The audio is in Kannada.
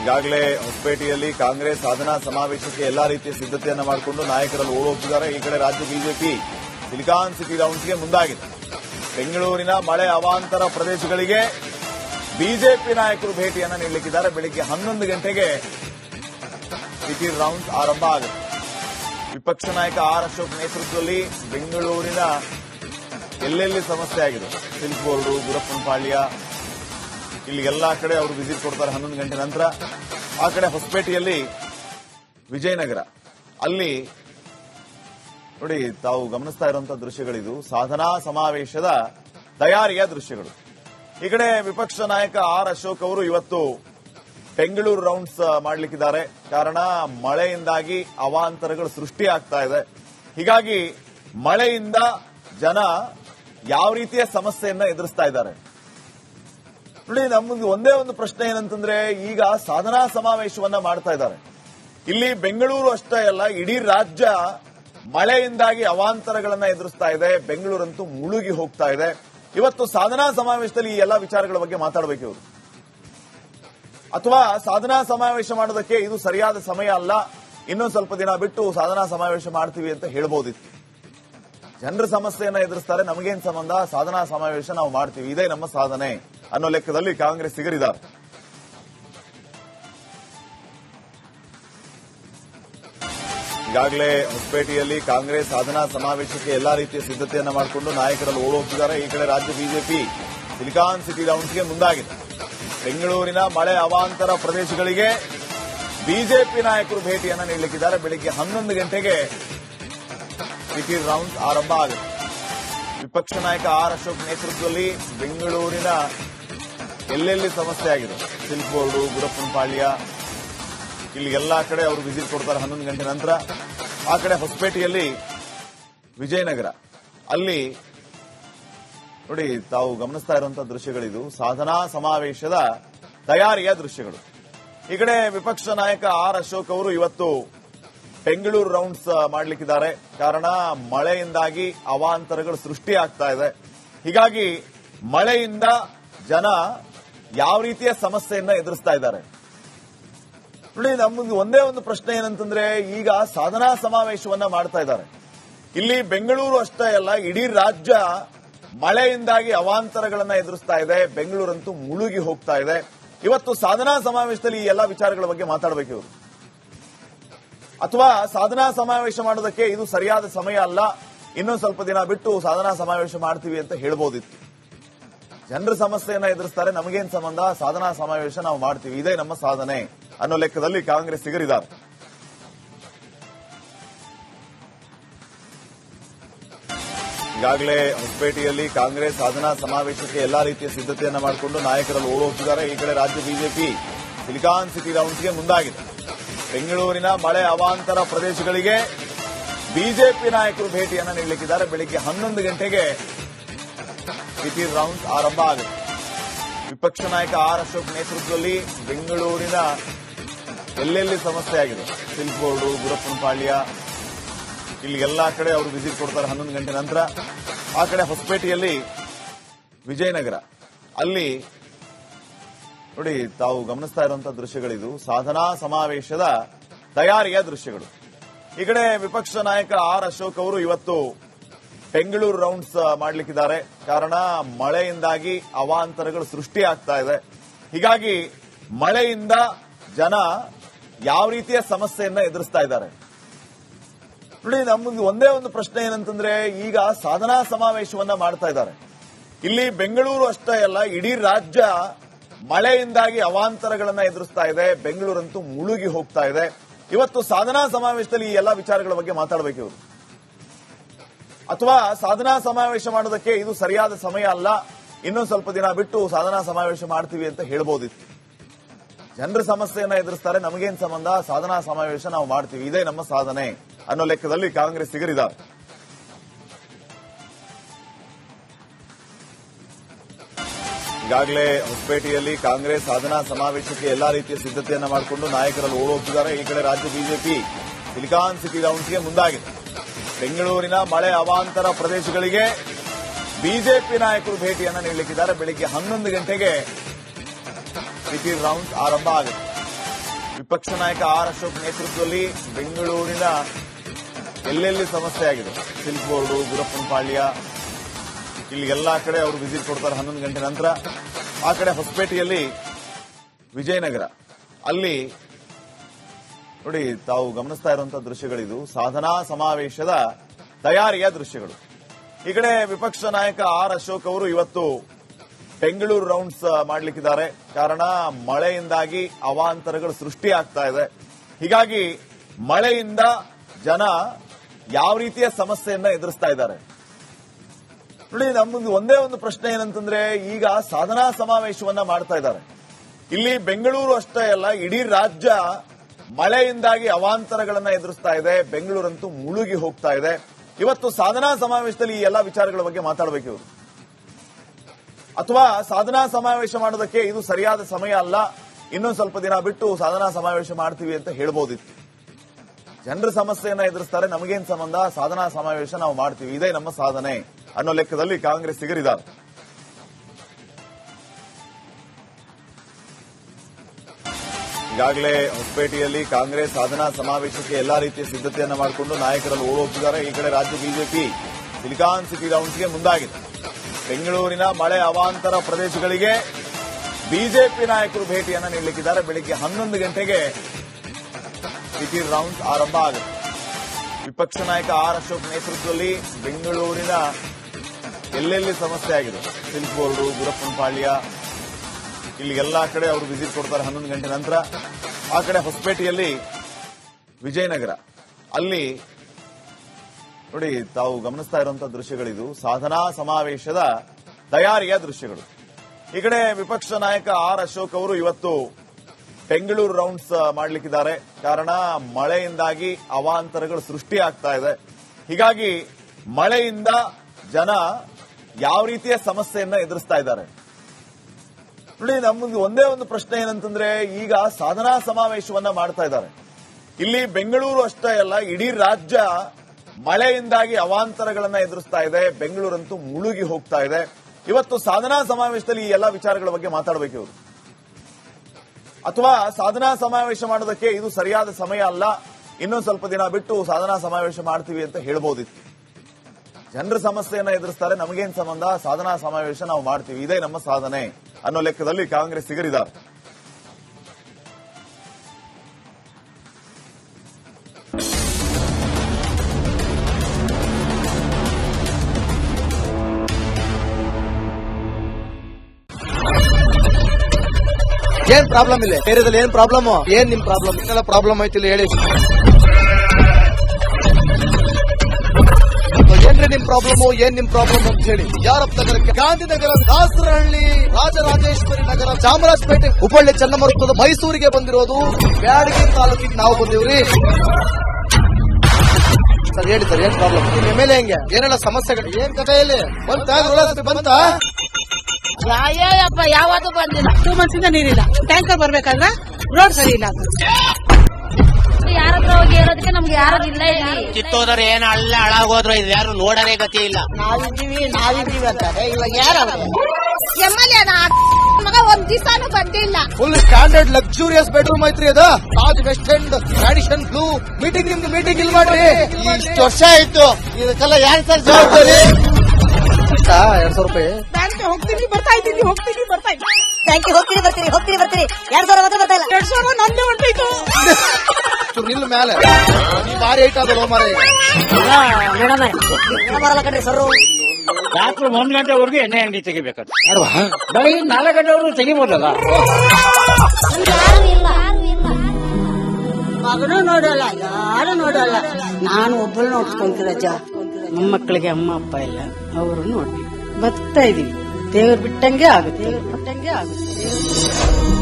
ಈಗಾಗಲೇ ಹೊಸಪೇಟೆಯಲ್ಲಿ ಕಾಂಗ್ರೆಸ್ ಸಾಧನಾ ಸಮಾವೇಶಕ್ಕೆ ಎಲ್ಲಾ ರೀತಿಯ ಸಿದ್ದತೆಯನ್ನು ಮಾಡಿಕೊಂಡು ನಾಯಕರಲ್ಲಿ ಓಡೋಗ್ತಿದ್ದಾರೆ ಈ ಕಡೆ ರಾಜ್ಯ ಬಿಜೆಪಿ ಸಿಲಿಕಾನ್ ಸಿಟಿ ರೌಂಡ್ಸ್ಗೆ ಮುಂದಾಗಿದೆ. ಬೆಂಗಳೂರಿನ ಮಳೆ ಅವಾಂತರ ಪ್ರದೇಶಗಳಿಗೆ ಬಿಜೆಪಿ ನಾಯಕರು ಭೇಟಿಯನ್ನು ನೀಡಲಿಕ್ಕಿದ್ದಾರೆ. ಬೆಳಿಗ್ಗೆ ಹನ್ನೊಂದು ಗಂಟೆಗೆ ಸಿಟಿ ರೌಂಡ್ಸ್ ಆರಂಭ ಆಗುತ್ತೆ. ವಿಪಕ್ಷ ನಾಯಕ ಆರ್ ಅಶೋಕ್ ನೇತೃತ್ವದಲ್ಲಿ ಬೆಂಗಳೂರಿನ ಎಲ್ಲೆಲ್ಲಿ ಸಮಸ್ಯೆ ಆಗಿದೆ? ಸಿಲ್ಕ್ ಬೋರ್ಡು, ಗುರಪ್ಪನಪಾಳ್ಯ ಇಲ್ಲಿ ಎಲ್ಲಾ ಕಡೆ ಅವರು ವಿಸಿಟ್ ಕೊಡ್ತಾರೆ ಹನ್ನೊಂದು ಗಂಟೆ ನಂತರ. ಆ ಕಡೆ ಹೊಸಪೇಟೆಯಲ್ಲಿ ವಿಜಯನಗರ. ಅಲ್ಲಿ ನೋಡಿ, ತಾವು ಗಮನಿಸ್ತಾ ಇರುವಂತಹ ದೃಶ್ಯಗಳಿದು. ಸಾಧನಾ ಸಮಾವೇಶದ ತಯಾರಿಯ ದೃಶ್ಯಗಳು. ಈ ಕಡೆ ವಿಪಕ್ಷ ನಾಯಕ ಆರ್ ಅಶೋಕ್ ಅವರು ಇವತ್ತು ಬೆಂಗಳೂರು ರೌಂಡ್ಸ್ ಮಾಡಲಿಕ್ಕಿದ್ದಾರೆ. ಕಾರಣ, ಮಳೆಯಿಂದಾಗಿ ಅವಾಂತರಗಳು ಸೃಷ್ಟಿ ಆಗ್ತಾ ಇದೆ. ಹೀಗಾಗಿ ಮಳೆಯಿಂದ ಜನ ಯಾವ ರೀತಿಯ ಸಮಸ್ಯೆಯನ್ನ ಎದುರಿಸ್ತಾ ಇದ್ದಾರೆ? ನೋಡಿ ನಮ್ಗೆ ಒಂದೇ ಒಂದು ಪ್ರಶ್ನೆ ಏನಂತಂದ್ರೆ, ಈಗ ಸಾಧನಾ ಸಮಾವೇಶವನ್ನ ಮಾಡ್ತಾ ಇದ್ದಾರೆ. ಇಲ್ಲಿ ಬೆಂಗಳೂರು ಅಷ್ಟೇ ಅಲ್ಲ, ಇಡೀ ರಾಜ್ಯ ಮಳೆಯಿಂದಾಗಿ ಅವಾಂತರಗಳನ್ನ ಎದುರಿಸ್ತಾ ಇದೆ, ಬೆಂಗಳೂರಂತೂ ಮುಳುಗಿ ಹೋಗ್ತಾ ಇದೆ. ಇವತ್ತು ಸಾಧನಾ ಸಮಾವೇಶದಲ್ಲಿ ಈ ಎಲ್ಲ ವಿಚಾರಗಳ ಬಗ್ಗೆ ಮಾತಾಡಬೇಕು ಇವರು. ಅಥವಾ ಸಾಧನಾ ಸಮಾವೇಶ ಮಾಡೋದಕ್ಕೆ ಇದು ಸರಿಯಾದ ಸಮಯ ಅಲ್ಲ, ಇನ್ನೊಂದು ಸ್ವಲ್ಪ ದಿನ ಬಿಟ್ಟು ಸಾಧನಾ ಸಮಾವೇಶ ಮಾಡ್ತೀವಿ ಅಂತ ಹೇಳ್ಬೋದಿತ್ತು. ಜನರ ಸಮಸ್ಯೆಯನ್ನ ಎದುರಿಸ್ತಾರೆ, ನಮಗೇನ್ ಸಂಬಂಧ? ಸಾಧನಾ ಸಮಾವೇಶ ನಾವು ಮಾಡ್ತೀವಿ. ಇದೇ ನಮ್ಮ ಸಾಧನೆ ಅನ್ನೋ ಲೆಕ್ಕದಲ್ಲಿ ಕಾಂಗ್ರೆಸ್ ಸಿಗರಿದ್ದಾರೆ ಈಗಾಗಲೇ ಹೊಸಪೇಟೆಯಲ್ಲಿ ಕಾಂಗ್ರೆಸ್ ಸಾಧನಾ ಸಮಾವೇಶಕ್ಕೆ ಎಲ್ಲಾ ರೀತಿಯ ಸಿದ್ಧತೆಯನ್ನ ಮಾಡಿಕೊಂಡು ನಾಯಕರಲ್ಲಿ ಓಡೋಗ್ತಿದ್ದಾರೆ. ಈ ಕಡೆ ರಾಜ್ಯ ಬಿಜೆಪಿ ಸಿಲಿಕಾನ್ ಸಿಟಿ ರೌಂಡ್ಸ್ಗೆ ಮುಂದಾಗಿದೆ. ಬೆಂಗಳೂರಿನ ಮಳೆ ಅವಾಂತರ ಪ್ರದೇಶಗಳಿಗೆ ಬಿಜೆಪಿ ನಾಯಕರು ಭೇಟಿಯನ್ನು ನೀಡಲಿಕ್ಕಿದ್ದಾರೆ. ಬೆಳಿಗ್ಗೆ ಹನ್ನೊಂದು ಗಂಟೆಗೆ ಸಿಟಿ ರೌಂಡ್ ಆರಂಭ ಆಗುತ್ತೆ. ವಿಪಕ್ಷ ನಾಯಕ ಆರ್ ಅಶೋಕ್ ನೇತೃತ್ವದಲ್ಲಿ ಬೆಂಗಳೂರಿನ ಎಲ್ಲೆಲ್ಲಿ ಸಮಸ್ಯೆ ಆಗಿದೆ? ಸಿಲ್ಕ್ ಬೋರ್ಡು ಗುರಪ್ಪನಪಾಳ್ಯ ಇಲ್ಲಿ ಎಲ್ಲಾ ಕಡೆ ಅವರು ವಿಸಿಟ್ ಕೊಡ್ತಾರೆ ಹನ್ನೊಂದು ಗಂಟೆ ನಂತರ. ಆ ಕಡೆ ಹೊಸಪೇಟೆಯಲ್ಲಿ ವಿಜಯನಗರ. ಅಲ್ಲಿ ನೋಡಿ, ತಾವು ಗಮನಿಸ್ತಾ ಇರುವಂತಹ ದೃಶ್ಯಗಳಿದು. ಸಾಧನಾ ಸಮಾವೇಶದ ತಯಾರಿಯ ದೃಶ್ಯಗಳು. ಈ ಕಡೆ ವಿಪಕ್ಷ ನಾಯಕ ಆರ್ ಅಶೋಕ್ ಅವರು ಇವತ್ತು ಬೆಂಗಳೂರು ರೌಂಡ್ಸ್ ಮಾಡಲಿಕ್ಕಿದ್ದಾರೆ. ಕಾರಣ, ಮಳೆಯಿಂದಾಗಿ ಅವಾಂತರಗಳು ಸೃಷ್ಟಿ ಆಗ್ತಾ ಇದೆ. ಹೀಗಾಗಿ, ಮಳೆಯಿಂದ ಜನ ಯಾವ ರೀತಿಯ ಸಮಸ್ಯೆಯನ್ನ ಎದುರಿಸ್ತಾ ಇದ್ದಾರೆ? ನೋಡಿ, ನಮ್ದು ಒಂದೇ ಒಂದು ಪ್ರಶ್ನೆ ಏನಂತಂದ್ರೆ, ಈಗ ಸಾಧನಾ ಸಮಾವೇಶವನ್ನ ಮಾಡ್ತಾ ಇದ್ದಾರೆ. ಇಲ್ಲಿ ಬೆಂಗಳೂರು ಅಷ್ಟೇ ಅಲ್ಲ, ಇಡೀ ರಾಜ್ಯ ಮಳೆಯಿಂದಾಗಿ ಅವಾಂತರಗಳನ್ನ ಎದುರಿಸ್ತಾ ಇದೆ. ಬೆಂಗಳೂರಂತೂ ಮುಳುಗಿ ಹೋಗ್ತಾ ಇದೆ. ಇವತ್ತು ಸಾಧನಾ ಸಮಾವೇಶದಲ್ಲಿ ಈ ಎಲ್ಲ ವಿಚಾರಗಳ ಬಗ್ಗೆ ಮಾತಾಡಬೇಕು ಇವರು. ಅಥವಾ ಸಾಧನಾ ಸಮಾವೇಶ ಮಾಡೋದಕ್ಕೆ ಇದು ಸರಿಯಾದ ಸಮಯ ಅಲ್ಲ. ಇನ್ನೊಂದು ಸ್ವಲ್ಪ ದಿನ ಬಿಟ್ಟು ಸಾಧನಾ ಸಮಾವೇಶ ಮಾಡ್ತೀವಿ ಅಂತ ಹೇಳ್ಬೋದಿತ್ತು. ಜನರ ಸಮಸ್ಯೆಯನ್ನ ಎದುರಿಸ್ತಾರೆ, ನಮಗೇನ್ ಸಂಬಂಧ? ಸಾಧನಾ ಸಮಾವೇಶ ನಾವು ಮಾಡ್ತೀವಿ. ಇದೇ ನಮ್ಮ ಸಾಧನೆ ಅನ್ನೋ ಲೆಕ್ಕದಲ್ಲಿ ಕಾಂಗ್ರೆಸ್ ಸಿಗರಿದ್ದಾರೆ. ಈಗಾಗಲೇ ಹೊಸಪೇಟೆಯಲ್ಲಿ ಕಾಂಗ್ರೆಸ್ ಸಾಧನಾ ಸಮಾವೇಶಕ್ಕೆ ಎಲ್ಲಾ ರೀತಿಯ ಸಿದ್ಧತೆಯನ್ನ ಮಾಡಿಕೊಂಡು ನಾಯಕರಲ್ಲಿ ಓಡೋಗ್ತಿದ್ದಾರೆ. ಈ ಕಡೆ ರಾಜ್ಯ ಬಿಜೆಪಿ ಸಿಲಿಕಾನ್ ಸಿಟಿ ರೌಂಡ್ಸ್ಗೆ ಮುಂದಾಗಿದೆ. ಬೆಂಗಳೂರಿನ ಮಳೆ ಅವಾಂತರ ಪ್ರದೇಶಗಳಿಗೆ ಬಿಜೆಪಿ ನಾಯಕರು ಭೇಟಿಯನ್ನು ನೀಡಲಿಕ್ಕಿದ್ದಾರೆ. ಬೆಳಿಗ್ಗೆ ಹನ್ನೊಂದು ಗಂಟೆಗೆ ಸಿಟಿ ರೌಂಡ್ ಆರಂಭ ಆಗುತ್ತೆ. ವಿಪಕ್ಷ ನಾಯಕ ಆರ್ ಅಶೋಕ್ ನೇತೃತ್ವದಲ್ಲಿ ಬೆಂಗಳೂರಿನ ಎಲ್ಲೆಲ್ಲಿ ಸಮಸ್ಯೆ ಆಗಿದೆ? ಸಿಲ್ಕ್ ಬೋರ್ಡು ಗುರಪ್ಪನಪಾಳ್ಯ, ಇಲ್ಲಿ ಎಲ್ಲಾ ಕಡೆ ಅವರು ವಿಸಿಟ್ ಕೊಡ್ತಾರೆ ಹನ್ನೊಂದು ಗಂಟೆ ನಂತರ. ಆ ಕಡೆ ಹೊಸಪೇಟೆಯಲ್ಲಿ ವಿಜಯನಗರ. ಅಲ್ಲಿ ನೋಡಿ, ತಾವು ಗಮನಿಸ್ತಾ ಇರುವಂತಹ ದೃಶ್ಯಗಳಿದು. ಸಾಧನಾ ಸಮಾವೇಶದ ತಯಾರಿಯ ದೃಶ್ಯಗಳು. ಈ ಕಡೆ ವಿಪಕ್ಷ ನಾಯಕ ಆರ್ ಅಶೋಕ್ ಅವರು ಇವತ್ತು ಬೆಂಗಳೂರು ರೌಂಡ್ಸ್ ಮಾಡಲಿಕ್ಕಿದ್ದಾರೆ. ಕಾರಣ, ಮಳೆಯಿಂದಾಗಿ ಅವಾಂತರಗಳು ಸೃಷ್ಟಿ ಆಗ್ತಾ ಇದೆ. ಹೀಗಾಗಿ, ಮಳೆಯಿಂದ ಜನ ಯಾವ ರೀತಿಯ ಸಮಸ್ಯೆಯನ್ನ ಎದುರಿಸ್ತಾ ಇದ್ದಾರೆ? ನೋಡಿ ನಮ್ಮದು ಒಂದೇ ಒಂದು ಪ್ರಶ್ನೆ ಏನಂತಂದ್ರೆ, ಈಗ ಸಾಧನಾ ಸಮಾವೇಶವನ್ನ ಮಾಡ್ತಾ ಇದ್ದಾರೆ. ಇಲ್ಲಿ ಬೆಂಗಳೂರು ಅಷ್ಟೇ ಅಲ್ಲ, ಇಡೀ ರಾಜ್ಯ ಮಳೆಯಿಂದಾಗಿ ಅವಾಂತರಗಳನ್ನ ಎದುರಿಸ್ತಾ ಇದೆ. ಬೆಂಗಳೂರಂತೂ ಮುಳುಗಿ ಹೋಗ್ತಾ ಇದೆ. ಇವತ್ತು ಸಾಧನಾ ಸಮಾವೇಶದಲ್ಲಿ ಈ ಎಲ್ಲಾ ವಿಚಾರಗಳ ಬಗ್ಗೆ ಮಾತಾಡಬೇಕು ಇವರು. ಅಥವಾ ಸಾಧನಾ ಸಮಾವೇಶ ಮಾಡೋದಕ್ಕೆ ಇದು ಸರಿಯಾದ ಸಮಯ ಅಲ್ಲ. ಇನ್ನೊಂದು ಸ್ವಲ್ಪ ದಿನ ಬಿಟ್ಟು ಸಾಧನಾ ಸಮಾವೇಶ ಮಾಡ್ತೀವಿ ಅಂತ ಹೇಳ್ಬೋದಿತ್ತು. ಜನರ ಸಮಸ್ಯೆಯನ್ನ ಎದುರಿಸ್ತಾರೆ. ನಮಗೇನ್ ಸಂಬಂಧ? ಸಾಧನಾ ಸಮಾವೇಶ ನಾವು ಮಾಡ್ತೀವಿ. ಇದೇ ನಮ್ಮ ಸಾಧನೆ ಅನ್ನೋ ಲೆಕ್ಕದಲ್ಲಿ ಕಾಂಗ್ರೆಸ್ ಈಗಾಗಲೇ ಹೊಸಪೇಟೆಯಲ್ಲಿ ಕಾಂಗ್ರೆಸ್ ಸಾಧನಾ ಸಮಾವೇಶಕ್ಕೆ ಎಲ್ಲಾ ರೀತಿಯ ಸಿದ್ದತೆಯನ್ನು ಮಾಡಿಕೊಂಡು ನಾಯಕರಲ್ಲಿ ಓಡೋಗ್ತಿದ್ದಾರೆ. ಈ ಕಡೆ ರಾಜ್ಯ ಬಿಜೆಪಿ ಸಿಲಿಕಾನ್ ಸಿಟಿ ರೌಂಡ್ಸ್ಗೆ ಮುಂದಾಗಿದೆ. ಬೆಂಗಳೂರಿನ ಮಳೆ ಅವಾಂತರ ಪ್ರದೇಶಗಳಿಗೆ ಬಿಜೆಪಿ ನಾಯಕರು ಭೇಟಿಯನ್ನು ನೀಡಲಿಕ್ಕಿದ್ದಾರೆ. ಬೆಳಿಗ್ಗೆ ಹನ್ನೊಂದು ಗಂಟೆಗೆ ಸಿಟಿ ರೌಂಡ್ಸ್ ಆರಂಭ ಆಗಿದೆ ವಿಪಕ್ಷ ನಾಯಕ ಆರ್ ಅಶೋಕ್ ನೇತೃತ್ವದಲ್ಲಿ ಬೆಂಗಳೂರಿನ ಎಲ್ಲೆಲ್ಲಿ ಸಮಸ್ಯೆ ಆಗಿದೆ? ಸಿಲ್ಕ್ ಬೋರ್ಡು, ಗುರಪ್ಪನಪಾಳ್ಯ ಇಲ್ಲಿ ಎಲ್ಲಾ ಕಡೆ ಅವರು ವಿಸಿಟ್ ಕೊಡ್ತಾರೆ ಹನ್ನೊಂದು ಗಂಟೆ ನಂತರ. ಆ ಕಡೆ ಹೊಸಪೇಟೆಯಲ್ಲಿ ವಿಜಯನಗರ. ಅಲ್ಲಿ ನೋಡಿ, ತಾವು ಗಮನಿಸ್ತಾ ಇರುವಂತಹ ದೃಶ್ಯಗಳಿದು. ಸಾಧನಾ ಸಮಾವೇಶದ ತಯಾರಿಯ ದೃಶ್ಯಗಳು. ಈ ಕಡೆ ವಿಪಕ್ಷ ನಾಯಕ ಆರ್ ಅಶೋಕ್ ಅವರು ಇವತ್ತು ಬೆಂಗಳೂರು ರೌಂಡ್ಸ್ ಮಾಡಲಿಕ್ಕಿದ್ದಾರೆ. ಕಾರಣ, ಮಳೆಯಿಂದಾಗಿ ಅವಾಂತರಗಳು ಸೃಷ್ಟಿ ಆಗ್ತಾ ಇದೆ. ಹೀಗಾಗಿ ಮಳೆಯಿಂದ ಜನ ಯಾವ ರೀತಿಯ ಸಮಸ್ಯೆಯನ್ನ ಎದುರಿಸ್ತಾ ಇದ್ದಾರೆ? ನೋಡಿ ನಮ್ಮದು ಒಂದೇ ಒಂದು ಪ್ರಶ್ನೆ ಏನಂತಂದ್ರೆ, ಈಗ ಸಾಧನಾ ಸಮಾವೇಶವನ್ನ ಮಾಡ್ತಾ ಇದ್ದಾರೆ. ಇಲ್ಲಿ ಬೆಂಗಳೂರು ಅಷ್ಟೇ ಅಲ್ಲ, ಇಡೀ ರಾಜ್ಯ ಮಳೆಯಿಂದಾಗಿ ಅವಾಂತರಗಳನ್ನ ಎದುರಿಸ್ತಾ ಇದೆ. ಬೆಂಗಳೂರಂತೂ ಮುಳುಗಿ ಹೋಗ್ತಾ ಇದೆ. ಇವತ್ತು ಸಾಧನಾ ಸಮಾವೇಶದಲ್ಲಿ ಈ ಎಲ್ಲಾ ವಿಚಾರಗಳ ಬಗ್ಗೆ ಮಾತಾಡಬೇಕು ಇವರು. ಅಥವಾ ಸಾಧನಾ ಸಮಾವೇಶ ಮಾಡೋದಕ್ಕೆ ಇದು ಸರಿಯಾದ ಸಮಯ ಅಲ್ಲ, ಇನ್ನೊಂದು ಸ್ವಲ್ಪ ದಿನ ಬಿಟ್ಟು ಸಾಧನಾ ಸಮಾವೇಶ ಮಾಡ್ತೀವಿ ಅಂತ ಹೇಳ್ಬೋದಿತ್ತು. ಜನರ ಸಮಸ್ಯೆಯನ್ನ ಎದುರಿಸ್ತಾರೆ, ನಮಗೇನ್ ಸಂಬಂಧ? ಸಾಧನಾ ಸಮಾವೇಶ ನಾವು ಮಾಡ್ತೀವಿ. ಇದೇ ನಮ್ಮ ಸಾಧನೆ. ಅನ್ನೋ ಲೆಕ್ಕದಲ್ಲಿ ಕಾಂಗ್ರೆಸ್ ಕಾಂಗ್ರೆಸ್ಸಿಗರಿದ್ದಾರೆ ಈಗಾಗಲೇ ಹೊಸಪೇಟೆಯಲ್ಲಿ ಕಾಂಗ್ರೆಸ್ ಸಾಧನಾ ಸಮಾವೇಶಕ್ಕೆ ಎಲ್ಲಾ ರೀತಿಯ ಸಿದ್ಧತೆಯನ್ನ ಮಾಡಿಕೊಂಡು ನಾಯಕರಲ್ಲಿ ಓಡೋಗ್ತಿದ್ದಾರೆ ಈ ಕಡೆ ರಾಜ್ಯ ಬಿಜೆಪಿ ಸಿಲಿಕಾನ್ ಸಿಟಿ ರೌಂಡ್ಸ್ಗೆ ಮುಂದಾಗಿದೆ. ಬೆಂಗಳೂರಿನ ಮಳೆ ಅವಾಂತರ ಪ್ರದೇಶಗಳಿಗೆ ಬಿಜೆಪಿ ನಾಯಕರು ಭೇಟಿಯನ್ನ ನೀಡಲಿಕ್ಕಿದ್ದಾರೆ. ಬೆಳಿಗ್ಗೆ ಹನ್ನೊಂದು ಗಂಟೆಗೆ ಸಿಟಿ ರೌಂಡ್ಸ್ ಆರಂಭ ಆಗುತ್ತೆ. ವಿಪಕ್ಷ ನಾಯಕ ಆರ್ ಅಶೋಕ್ ನೇತೃತ್ವದಲ್ಲಿ ಬೆಂಗಳೂರಿನ ಎಲ್ಲೆಲ್ಲಿ ಸಮಸ್ಯೆ ಆಗಿದೆ? ಸಿಲ್ಕ್ ಬೋರ್ಡು ಗುರಪ್ಪನಪಾಳ್ಯ ಇಲ್ಲಿ ಎಲ್ಲಾ ಕಡೆ ಅವರು ವಿಸಿಟ್ ಕೊಡ್ತಾರೆ ಹನ್ನೊಂದು ಗಂಟೆ ನಂತರ. ಆ ಕಡೆ ಹೊಸಪೇಟೆಯಲ್ಲಿ ವಿಜಯನಗರ. ಅಲ್ಲಿ ನೋಡಿ, ತಾವು ಗಮನಿಸ್ತಾ ಇರುವಂತಹ ದೃಶ್ಯಗಳಿದು, ಸಾಧನಾ ಸಮಾವೇಶದ ತಯಾರಿಯ ದೃಶ್ಯಗಳು. ಈ ಕಡೆ ವಿಪಕ್ಷ ನಾಯಕ ಆರ್ ಅಶೋಕ್ ಅವರು ಇವತ್ತು ಬೆಂಗಳೂರು ರೌಂಡ್ಸ್ ಮಾಡಲಿಕ್ಕಿದ್ದಾರೆ. ಕಾರಣ, ಮಳೆಯಿಂದಾಗಿ ಅವಾಂತರಗಳು ಸೃಷ್ಟಿಯಾಗ್ತಾ ಇದೆ. ಹೀಗಾಗಿ ಮಳೆಯಿಂದ ಜನ ಯಾವ ರೀತಿಯ ಸಮಸ್ಯೆಯನ್ನ ಎದುರಿಸ್ತಾ ಇದ್ದಾರೆ? ನೋಡಿ, ನಮ್ಗೆ ಒಂದೇ ಒಂದು ಪ್ರಶ್ನೆ ಏನಂತಂದ್ರೆ, ಈಗ ಸಾಧನಾ ಸಮಾವೇಶವನ್ನ ಮಾಡ್ತಾ ಇದ್ದಾರೆ. ಇಲ್ಲಿ ಬೆಂಗಳೂರು ಅಷ್ಟೇ ಅಲ್ಲ, ಇಡೀ ರಾಜ್ಯ ಮಳೆಯಿಂದಾಗಿ ಅವಾಂತರಗಳನ್ನ ಎದುರಿಸ್ತಾ ಇದೆ, ಬೆಂಗಳೂರಂತೂ ಮುಳುಗಿ ಹೋಗ್ತಾ ಇದೆ. ಇವತ್ತು ಸಾಧನಾ ಸಮಾವೇಶದಲ್ಲಿ ಈ ಎಲ್ಲಾ ವಿಚಾರಗಳ ಬಗ್ಗೆ ಮಾತಾಡಬೇಕು ಇವರು. ಅಥವಾ ಸಾಧನಾ ಸಮಾವೇಶ ಮಾಡೋದಕ್ಕೆ ಇದು ಸರಿಯಾದ ಸಮಯ ಅಲ್ಲ, ಇನ್ನೊಂದು ಸ್ವಲ್ಪ ದಿನ ಬಿಟ್ಟು ಸಾಧನಾ ಸಮಾವೇಶ ಮಾಡ್ತೀವಿ ಅಂತ ಹೇಳ್ಬೋದಿತ್ತು. ಜನರ ಸಮಸ್ಯೆಯನ್ನ ಎದುರಿಸ್ತಾರೆ, ನಮಗೇನ್ ಸಂಬಂಧ? ಸಾಧನಾ ಸಮಾವೇಶ ನಾವು ಮಾಡ್ತೀವಿ. ಇದೇ ನಮ್ಮ ಸಾಧನೆ ಅನ್ನೋ ಲೆಕ್ಕದಲ್ಲಿ ಕಾಂಗ್ರೆಸ್ ಕಾಂಗ್ರೆಸ್ಸಿಗರಿದ್ದಾರೆ ಏನ್ ಪ್ರಾಬ್ಲಮ್ ಇಲ್ಲ. ಏರಿಯಾದಲ್ಲಿ ಏನ್ ಪ್ರಾಬ್ಲಮ್ ಏನ್ ನಿಮ್ ಪ್ರಾಬ್ಲಮ್ ಇನ್ನೆಲ್ಲ ಪ್ರಾಬ್ಲಮ್ ಐತಿಲ್ಲ ಹೇಳಿ. ಪ್ರಾಬ್ಲಮ್ ಏನ್ ನಿಮ್ ಪ್ರಾಬ್ಲಮ್ ಅಂತ ಹೇಳಿ. ಯಾರಪ್ಪ ನಗರಕ್ಕೆ ಗಾಂಧಿನಗರ ದಾಸರಹಳ್ಳಿ ರಾಜರಾಜೇಶ್ವರಿ ನಗರ ಚಾಮರಾಜಪೇಟೆ ಹುಬ್ಬಳ್ಳಿ ಚನ್ನಮರುತ್ತದ ಮೈಸೂರಿಗೆ ಬಂದಿರೋದು. ಬ್ಯಾಡಗಿ ತಾಲೂಕಿಗೆ ನಾವು ಬಂದಿವ್ರಿ. ಸರ್ ಹೇಳಿ ಸರ್ ಏನ್ ಪ್ರಾಬ್ಲಮ್ ನಿಮ್ ಎಂ ಎಲ್ ಹೆಂಗೆ? ಏನೆಲ್ಲ ಸಮಸ್ಯೆಗಳು? ಏನ್ ಕಥೆ ಇಲ್ಲಿ? ಬಂತ ಬಂತ? ಅಯ್ಯಪ್ಪ ಯಾವತ್ತೂ ಬಂದಿಲ್ಲ. ಟೂ ಮಂತ್ಸ್ ಇಂದ ನೀರಿಲ್ಲ. ಟ್ಯಾಂಕರ್ ಬರ್ಬೇಕಾದ್ರೆ? ರೋಡ್ ಸರಿ ಇಲ್ಲ. ಯಾರ ಹತ್ರ ಹೋಗಿ ನಮ್ಗೆ ಯಾರು ಇಲ್ಲ ಇಲ್ಲಿ. ಕಿತ್ತೋದ್ರೆ ಏನ್ ಅಲ್ಲ ಹಾಳಾಗೋದ್ರು ಇದು ಯಾರು ನೋಡರೇ ಗತಿ ಇಲ್ಲ. ನಾವಿದ್ದೀವಿ ನಾವಿದ್ದೀವಿ ಅಂತಾರೆ. ಇವಾಗ ಯಾರು ಎಂ ಎಲ್ ಎ ಮಗ ಒಂದ್ ದಿವಸಾನು ಬಂದಿಲ್ಲ ಫುಲ್ ಸ್ಟ್ಯಾಂಡರ್ಡ್ ಲಕ್ಸುರಿಯಸ್ ಬೆಡ್ರೂಮ್ ಐತ್ರಿ ಅದು. Taj west end tradition blue meeting ನಿಮ್ದು ಮೀಟಿಂಗ್ ಇಲ್ಲಿ ಮಾಡ್ರಿ. ಇಷ್ಟು ವರ್ಷ ಆಯ್ತು. ಇದಕ್ಕೆಲ್ಲ ಯಾರು ಸರ್ ಜವಾಬ್ದಾರಿ? ಎರಡ್ ಸಾವಿರ ರೂಪಾಯಿ. ಬ್ಯಾಂಕ್ ಹೋಗ್ತೀನಿ ಬರ್ತಾ ಇದ್ದೀನಿ ಹೋಗ್ತೀನಿ ಬರ್ತಾ ಇದ್ದೀನಿ. ಬ್ಯಾಂಕಿಗೆ ಬರ್ತೀನಿ ಹೋಗ್ತೀನಿ ಬರ್ತೀನಿ ಎರಡ್ ಸಾವಿರ ಮೇಲೆ. ನೀ ಭಾರಿ ಐಟ್ ಅದಲ್ಲ ಮರ ಸರ್ ರಾತ್ರಿ ಒಂದ್ ಗಂಟೆವರೆಗೂ ಎಣ್ಣೆ ಅಂಗಡಿ ತೆಗಿಬೇಕು ಬೆಳಗ್ಗೆ ನಾಲ್ಕು ಗಂಟೆವರೆಗೂ ತೆಗಿಬೋದಲ್ಲ? ಯಾರು ಇಲ್ಲ ಮಗನೂ ನೋಡಲ್ಲ ಯಾರು ನೋಡಲ್ಲ. ನಾನು ಒಬ್ಬಳು ನೋಡ್ಕೊಂತೀರಜ್ಜ ಮೊಮ್ಮಕ್ಕಳಿಗೆ ಅಮ್ಮ ಅಪ್ಪ ಇಲ್ಲ. ಅವರು ನೋಡ್ಬೇಕು. ಬರ್ತಾ ಇದೀವಿ. ದೇವ್ರು ಬಿಟ್ಟಂಗೆ ಆಗುತ್ತೆ. ದೇವ್ರು ಬಿಟ್ಟಂಗೆ ಆಗುತ್ತೆ.